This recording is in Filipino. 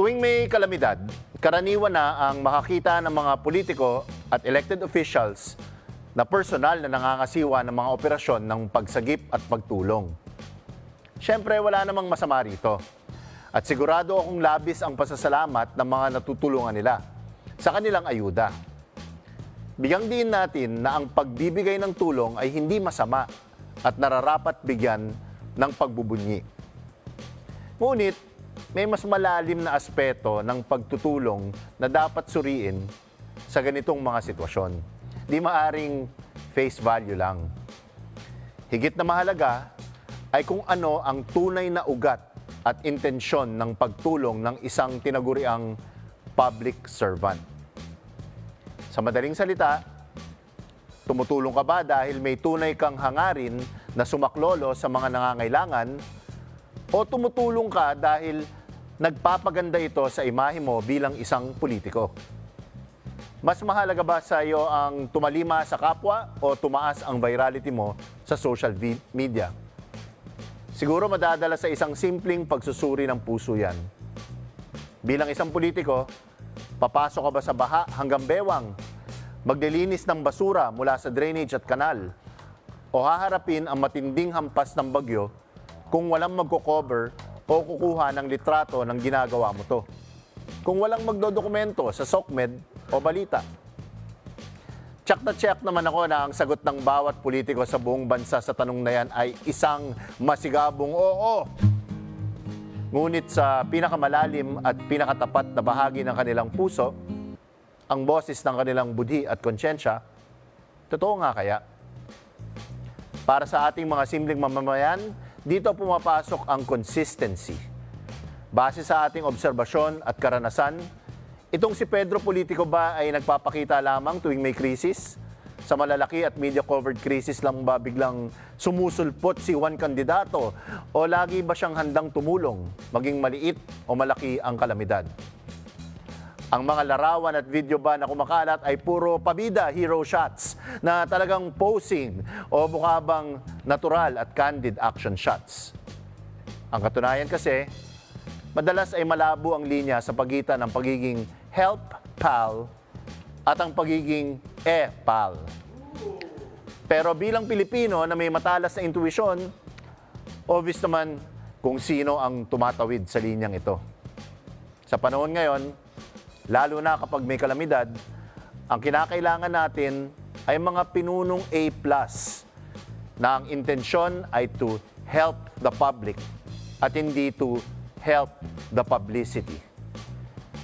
Tuwing may kalamidad, karaniwan na ang makakita ng mga politiko at elected officials na personal na nangangasiwa ng mga operasyon ng pagsagip at pagtulong. Siyempre, wala namang masama rito. At sigurado akong labis ang pasasalamat ng mga natutulungan nila sa kanilang ayuda. Bigyang din natin na ang pagbibigay ng tulong ay hindi masama at nararapat bigyan ng pagbubunyi. Ngunit, may mas malalim na aspeto ng pagtutulong na dapat suriin sa ganitong mga sitwasyon. Di maaring face value lang. Higit na mahalaga ay kung ano ang tunay na ugat at intensyon ng pagtulong ng isang tinaguriang public servant. Sa madaling salita, tumutulong ka ba dahil may tunay kang hangarin na sumaklolo sa mga nangangailangan o tumutulong ka dahil nagpapaganda ito sa imahe mo bilang isang politiko? Mas mahalaga ba sa iyo ang tumalima sa kapwa o tumaas ang virality mo sa social media? Siguro madadala sa isang simpleng pagsusuri ng puso yan. Bilang isang politiko, papasok ka ba sa baha hanggang bewang? Maglilinis ng basura mula sa drainage at kanal? O haharapin ang matinding hampas ng bagyo kung walang magko-cover o kukuha ng litrato ng ginagawa mo to? Kung walang magdodokumento sa SOCMED o balita? Check na check naman ako na ang sagot ng bawat politiko sa buong bansa sa tanong na yan ay isang masigabong oo. Ngunit sa pinakamalalim at pinakatapat na bahagi ng kanilang puso, ang boses ng kanilang budhi at konsyensya, totoo nga kaya? Para sa ating mga simpleng mamamayan, dito pumapasok ang consistency. Base sa ating obserbasyon at karanasan, itong si Pedro Politico ba ay nagpapakita lamang tuwing may krisis? Sa malalaki at media-covered krisis lang ba biglang sumusulpot si Juan kandidato? O lagi ba siyang handang tumulong, maging maliit o malaki ang kalamidad? Ang mga larawan at video ba na kumakalat ay puro pabida hero shots na talagang posing o mukha bang natural at candid action shots. Ang katunayan kasi, madalas ay malabo ang linya sa pagitan ng pagiging help pal at ang pagiging e-pal. Pero bilang Pilipino na may matalas na intuisyon, obvious naman kung sino ang tumatawid sa linyang ito. Sa panahon ngayon, lalo na kapag may kalamidad, ang kinakailangan natin ay mga pinunong A+, na ang intensyon ay to help the public at hindi to help the publicity.